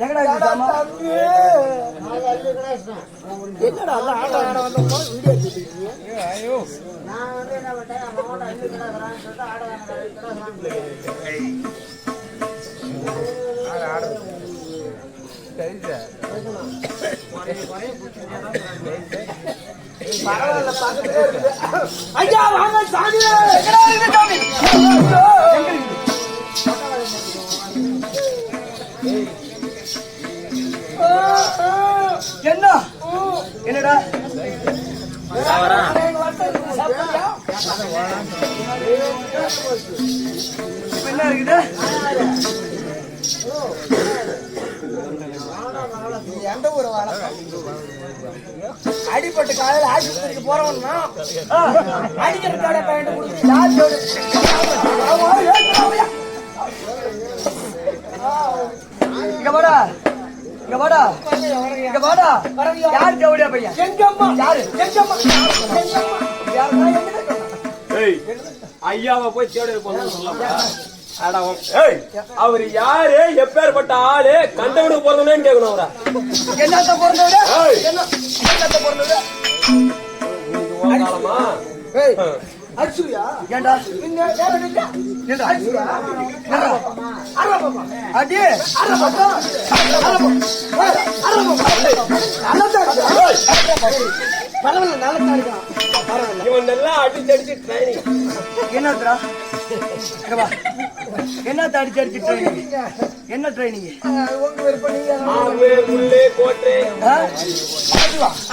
எங்கடா வந்துட்டாமா என்னடா பரவாயில்ல பக்கத்துலயே ஐயா வாங்க சாமி. எங்கடா இருக்கு சாமி? என்ன? என்னடா? என்ன இருக்குது? எந்த ஊர் அடிப்பட்டு காலையில் ஆஸ்பத்திரிக்கு போறவன்னா அடிக்கிற கடை பையன் கொடுத்து இங்க போடா. இங்க வாடா. இங்க வாடா. யார் ஜவுடியா பையன்? எங்க அம்மா யாரு? எங்க அம்மா எங்க அம்மா யாருன்னா ஐயாவை போய் தேடி அவர் யாரு? எப்பேற்பட்ட ஆளு? கண்டவனுக்கு பிறந்தவனேன்னு கேட்கணும் அவரை. என்னத்த பிறந்தவரு? என்னத்த பிறந்தவரு? அடிச்சுயா ஏண்டா? நீங்க ஏண்டா? ஏண்டா? அடி! பரவாயில்ல பரவாயில்ல. இவன் அடிச்சு அடிச்சு ட்ரைனிங் வா. என்னத்த அடிச்சு அடிச்சு ட்ரைனிங் என்ன ட்ரைனிங் உங்க விருப்பம் நீங்க ஆவு முள்ளு கோட்டை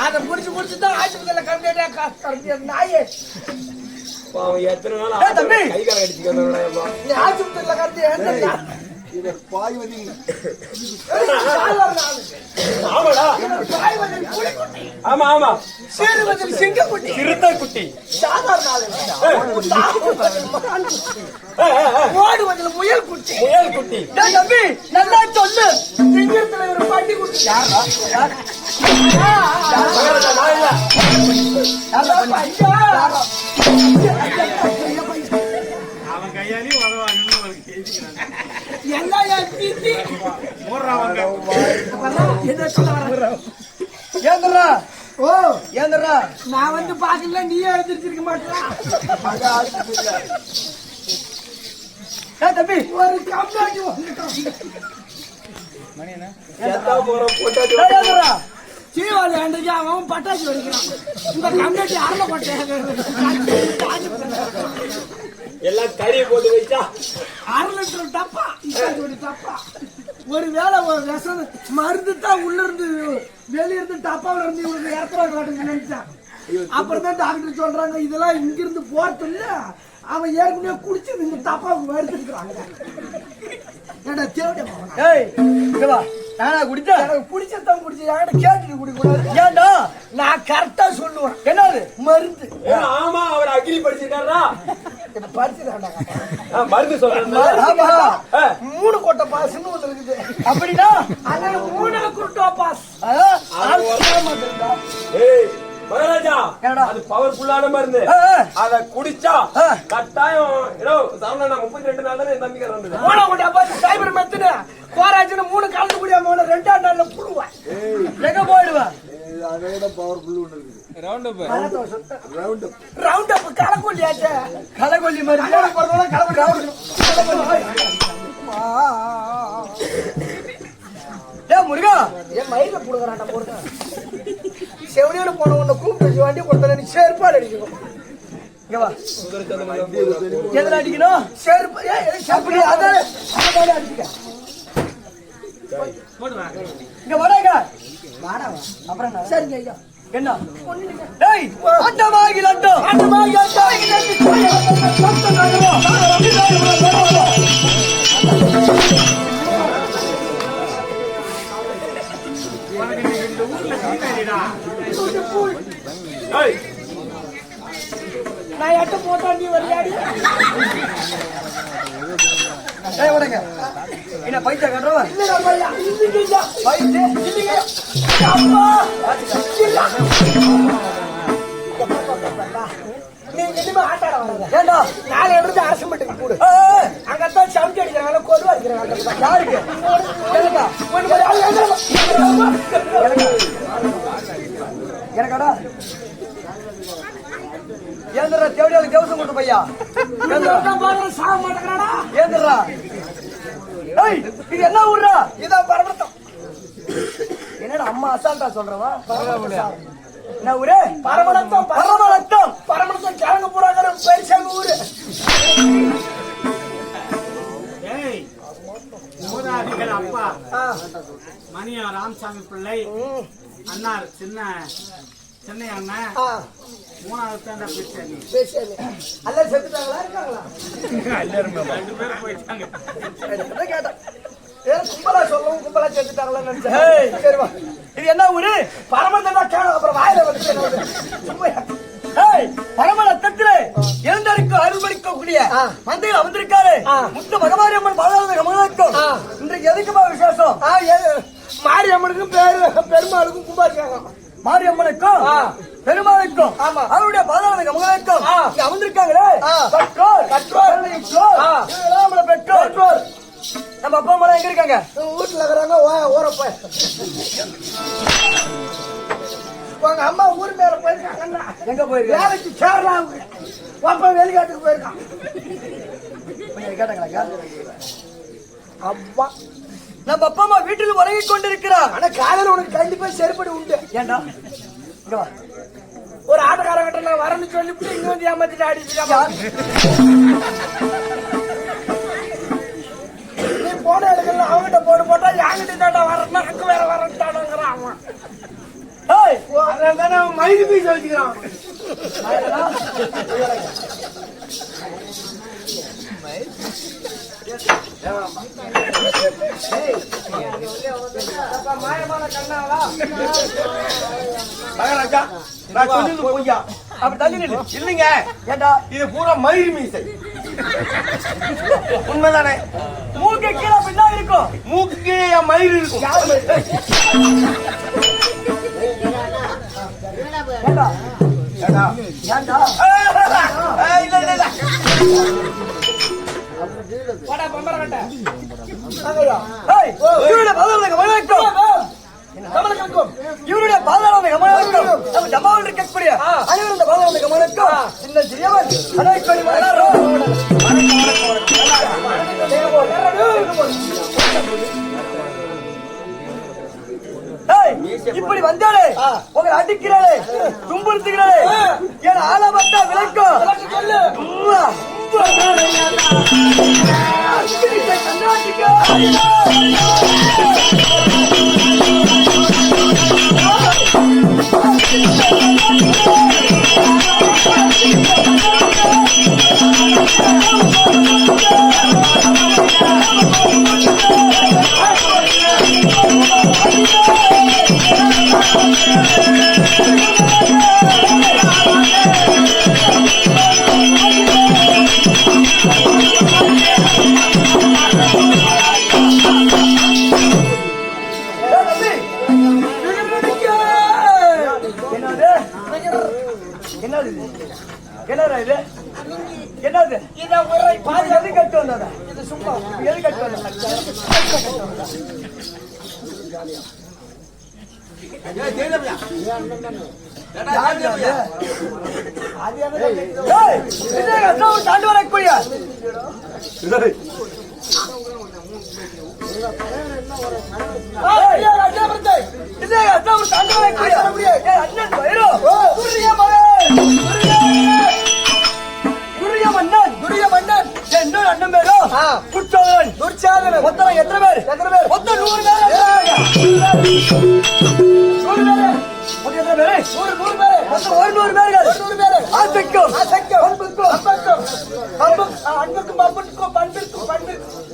அதை புடிச்சு புடிச்சு தான் ஆஸ்பத்திரியில கம்ப்ளீட்டா நாயே. எத்தனை நாள். கை கால அடிச்சுக்கிறதா நீ ஆஸ்பத்திரியில கட்டி பாய்வதில் புலிக்குட்டி. ஆமா ஆமா. சீருவதில் சிங்கக்குட்டி. சிறுத்தை குட்டி சாதாரண ஆளு தாவுவதில் மான் குட்டி. ஏய், ஏய், ஏய், ஓடுவதில் முயல் குட்டி முயல் குட்டி டேய் தம்பி நல்லா சொல்லு. சிங்கத்துல ஒரு பட்டி குட்டி யாரா? யார் மகாராஜா, நான் எல்லாம் என் தீத்தி. என்ன சொல்ல வர? ஏந்தரா. ஓ. ஏந்தரா. நான் வந்து பாக்கல நீயே எழுதிருச்சிருக்க மாட்டா ஏய் தம்பி. ஒரு பொட்டாட்டி டேய் ஏந்தரா தீபாவளி அன்றைக்கு அவன் பட்டாசு வெடிக்கிறான். இந்த கம்ப்ளைண்ட் அருள எல்லாம் கறி போட்டு வச்சா. அரை லிட்டர் டப்பா ஒரு டப்பா. ஒரு வேளை ஒரு விஷம் மருந்து தான் உள்ள இருந்து வெளிய இருந்து டப்பாவுல இருந்து இவனுக்கு இறக்குற காட்டுங்க நினைச்சான். அப்புறம் தான் டாக்டர் சொல்றாங்க இதெல்லாம் இங்க இருந்து போறது இல்ல அவன் ஏற்கனவே குடிச்சது இந்த டப்பாவுக்கு வருதுங்கிறாங்க ஏடா தேவையா ஏய் இங்க வா. நானா குடிச்சா? எனக்கு பிடிச்சதான் பிடிச்ச என்கிட்ட கேட்டுட்டு குடிக்கூடாது ஏன்டா? நான் கரெக்டா சொல்லுவேன். என்னது? மருந்து. ஆமா அவர் அக்ரி படிச்சிருக்காரா மருந்து சொல்றேன் மூணு கொட்டை பாஸ்ன்னு ஒண்ணு இருக்குது. அப்படின்னா? அதனால மூணா குருட்டோ பாஸ்? ஏய் மகாராஜா? அது பவர்ஃபுல்லான மருந்து. அத குடிச்சா. கட்டாயம் ஏதோ சரவணா முப்பத்தி ரெண்டு நாள் தானே தம்பிக்கு வந்தது. மூணா கொட்டை பாஸ் சைபர் மெத்துன மூணு கலந்து குடியாம உன ரெண்டாம் நாள்ல புடுவேன். எங்க போயிடுவேன் ரவுண்ட் அப் கலக்குள்ளியாச்சே களைக்கொல்லி மாதிரி. கல்யாணம் ஏ முருகா என் மயில புடுங்கறான்டா போடுங்க செவனியோட போன உன்னை கூப்பிட்டு வண்டி கொடுத்தல நீ செருப்பால் அடிக்கணும். இங்க வா. எதுல அடிக்கணும்? செருப்பு. ஏய், செருப்பு? அப்படி அதானே அதானே அடிக்க இங்க வாடா வாடாவா அப்புறம்? சரிங்க ஐயா. என்ன? ஏய் அண்டமாகி லட்டம் அண்டமாகி நான் எட்ட போட்டா நீ விளையாடி ஏய் வடங்க என்ன பைசா கட்டுறவா இல்லடா பையா இல்லைங்க ஐயா பைசா இல்லைங்க அம்மா! இல்ல. நீங்க வாடாத. ஏண்டா நாலு எடுத்து அரசு மட்டும் கூடு அங்கத்தான் சவுண்ட் அடிக்கிறாங்க அடிக்கிறாங்க யாருக்கு எனக்காடா ஏந்திரா தேவடியாளுக்கு தேவசம் கொடுத்த பையா சாக மாட்டேங்கிறாடா ஏந்திரா இது என்ன ஊர்ரா? இதான் பரம அம்மா அசால்ட்டா சொல்றவா? என்ன ஊரு? பரமநத்தம் பரமநத்தம். பரமநத்தம். கிழங்கு பூராங்கிற பெருசாங்க ஊரு. அப்பா. மணியா ராமசாமி பிள்ளை. அண்ணார் சின்ன சின்ன அண்ணன். ஆ, மூணாவது செத்துட்டாங்களா? இருக்காங்களா? ரெண்டு பேரும் போயிட்டாங்க. அதான் கேட்டேன். ஏன் கும்பலா சொல்லவும் கும்பலா செத்துட்டாங்களான்னு ஏய். நினைச்சேன் சரி வா இது என்ன ஊரு பரமந்தம் கேளும் அப்புறம் வாயில வந்து என்ன வருது? சும்மா ஏய் பரமநத்தத்திலே எழுந்தருக்கு அருள்பளிக்க கூடிய ஆ. மந்தையில் அமர்ந்திருக்காரு. முத்து பகவாரி அம்மன் பாதாள ஆ. இன்றைக்கு எதுக்குப்பா விசேஷம் ஏ- மாரியம்மனுக்கும் பேரு பெருமாளுக்கும் கும்பாபிஷேகம் மாரியம்மனுக்கும். பெருமாளுக்கும் ஆமா. அவருடைய பாதாள. இங்க அமர்ந்திருக்காங்களே எங்க இருக்காங்க வீட்டுல இருக்கிறாங்க ஊர போய் உங்க அம்மா ஊர் மேல போயிருக்காங்கன்னா எங்க போயிருக்காங்க வேலைக்கு சேரலாம் அப்பா வெளிக்காட்டுக்கு போயிருக்கான். கொஞ்சம் கேட்டாங்களாக்கா அப்பா நம்ம அப்பா அம்மா வீட்டில் உறங்கிக் கொண்டிருக்கிறார். ஆனா காலையில உனக்கு கண்டிப்பா செருப்படி உண்டு. ஏண்டா? ஒரு ஆட்டக்காரங்கிட்ட நான் வரேன்னு சொல்லிவிட்டு இங்க வந்து ஏமாத்திட்டு ஆடிட்டு போட்டு தாண்டா அங்க வேற வரட்டானுங்கிறான் அவன். மயிறு பீஸ் வச்சுக்கிறான். மாயமான நான் சொன்னது அப்படி தள்ளி இல்லைங்க. ஏண்டா இது பூரா மயிர் மீசை. உண்மைதானே? மூக்கு கீழே இருக்கும். மூக்குக்கு என் மயிர் இருக்கும் இவருடைய பாதாள கமலாக்கும் கமலக்கணக்கும் இவருடைய பாதாள கமலாக்கும் நம்ம ஜமாவில் இருக்கக்கூடிய அனைவரும் இந்த பாதாள கமலாக்கும் சின்ன சிறியவன் இப்படி வந்தாலே உங்களை அடிக்கிறாளே துன்புறுத்துகிறாளே. என் ஆலமட்டா விளக்கும். சொல்லு. அண்ணன் பேரோ எத்தனை பேர் எத்தனை பேர் மொத்தம் பேர் நூறு பேர்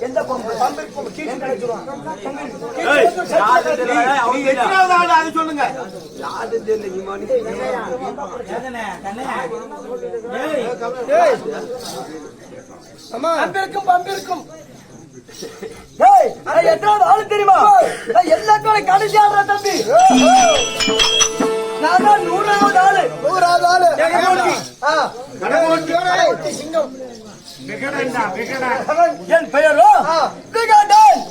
எந்த பம்பு? பம்பிற்கும் கீழே எத்தனாவது ஆளு? அது சொல்லுங்க. யாரு எத்தனாவது ஆளு தெரியுமா? நான் எல்லாத்தையும் கடைசி ஆடுற தம்பி. நான் தான் நூறாவது ஆளு. நூறாவது ஆளு. கடகோட்டி. என் பெயரோ? விகடன்.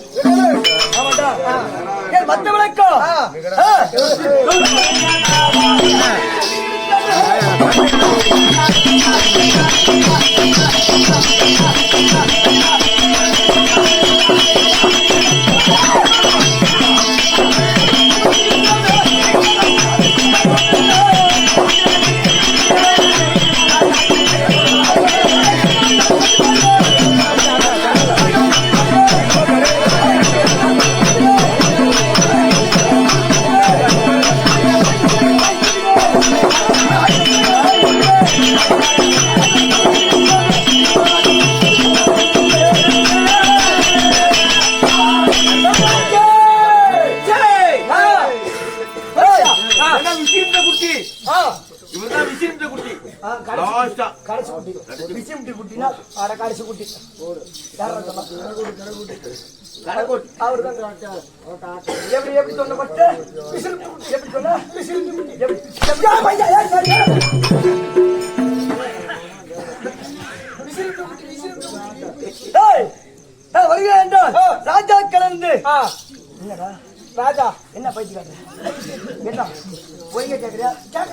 என் மத்த விளக்கம் ஆ. ஆ. எப்படி எப்படி சொன்ன எப்படி சொன்ன எப்படி வருகிறேன் என்றால் ராஜா கலந்து என்னடா ராஜா என்ன பைத்தியக்காரர் என்ன பொய்ய கேட்கறியா கேட்க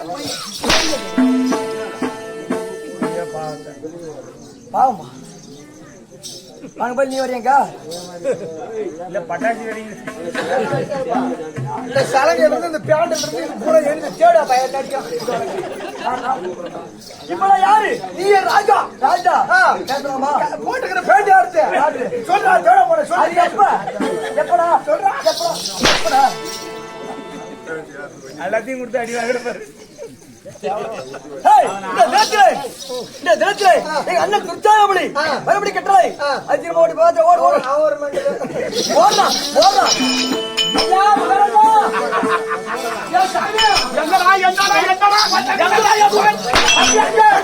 பாவமா வாங்க போய் நீ வரியங்க இல்ல பட்டாசு வெடிங்க. இந்த சலங்கை வந்து இந்த பேண்ட் இருந்து கூட எழுந்து தேடா பையன் இப்ப யாரு? நீ ராஜா? ராஜா? போட்டுக்கிற பேண்ட் யாரு சொல்றா தேட போட சொல்லு எப்ப? எப்படா? சொல்றா. எப்படா? எப்படா? எல்லாத்தையும் கொடுத்து அடி வாங்குற பாரு. அண்ணன் துர்ச்சாயபடி, மறுபடி கட்டளை. திரும்ப ஓடி பார்த்து ஓடு, ஓடு. எங்கடா எங்கடா எங்கடா எங்கடா, எங்கடா?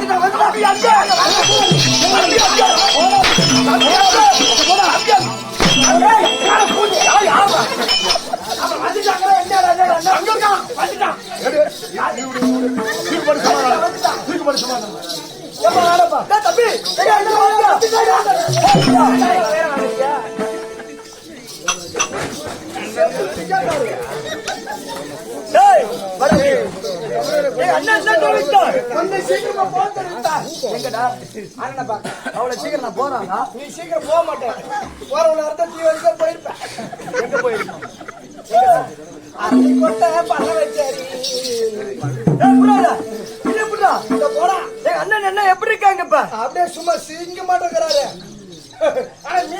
அவ்வளவு சீக்கிரம் நான் போறானா? நீ சீக்கிரம் போக மாட்டேன். போறவள அர்த்தம் தீ வரைக்கும் போயிருப்பேன். எங்க போயிருக்கோம்? கொட்ட பழ அண்ணன் என்ன எப்படி இருக்காங்க இப்ப அப்படியே சும்மா சிங்க மாட்டேங்கிறாரு ஆனா நீ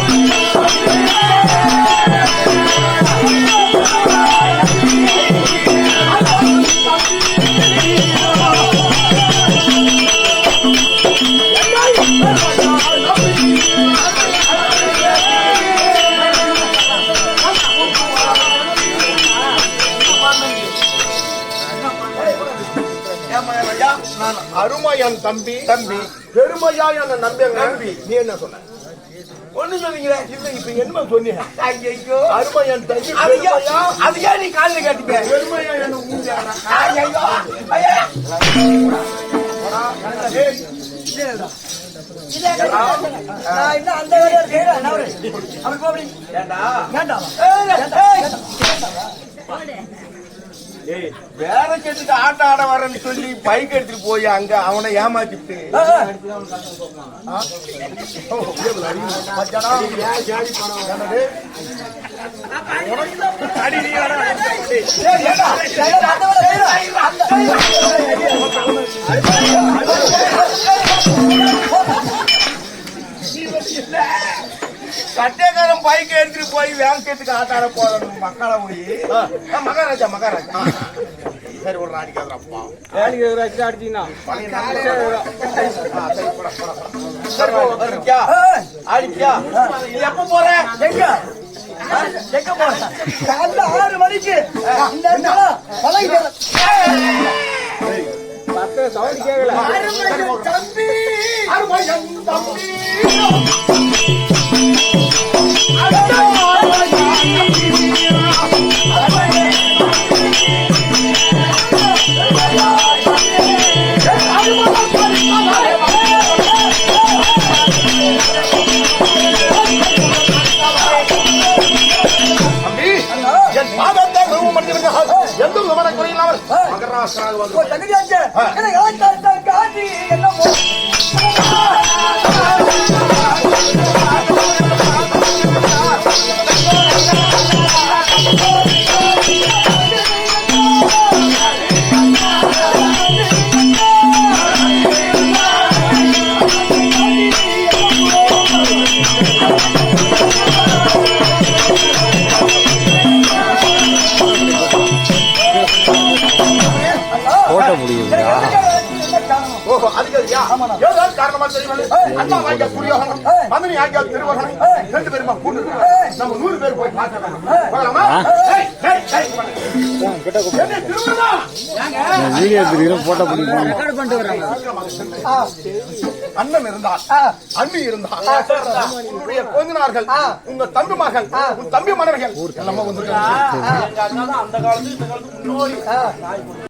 நான் அருமையான் தம்பி. தம்பி. பெருமையா என்ன நம்பி. நம்பி. நீ என்ன சொன்ன? ஒண்ணு சொன்னீங்களே? இல்ல இப்ப என்ன சொன்னீங்க ஐயோ அருமையான் தம்பி நீ காலில் பெருமையா என்ன அந்த வேலையை செய்யறேன். அவரு? அப்படி போ அப்படி. வேண்டாம் ஏய். வேற கேட்டுக்கு ஆட்ட ஆட வரேன்னு சொல்லி பைக் எடுத்துட்டு போய் அங்க அவனை ஏமாத்திட்டு என்னது? அடி நீ வேற. கட்டேக்காரன் பைக் எடுத்துட்டு போய் வேங்கத்துக்கு ஆட்டாட போற மக்களை போய். மகாராஜா மகாராஜா. சரி ஒரு அடிச்சு அடிச்சீங்கன்னா. அடிக்கா எப்ப போற? எங்க? ஆ, எங்க போற? காலைல ஆறு மணிக்கு. பத்து சவுண்ட் கேட்கல தம்பி. தம்பி. எந்த விதமான குறையில்லாமல் மகராசனாக வந்து ஓஹோ அதுக்கறியா ஏதோ காரணமா தெரியவில்லை அண்ணா வாங்கிய ஆகிய திருவகனம் ரெண்டு பேருமா கூண்டு நம்ம நூறு பேர் போய் பார்க்கலாம்? பிடிக்கும் அண்ணன் இருந்தால் அண்ணி இருந்தால் உன்னுடைய கொஞ்சனார்கள் உங்க தம்பிமார்கள் உன் தம்பி மனைவிகள் எல்லாமே வந்திருக்காங்க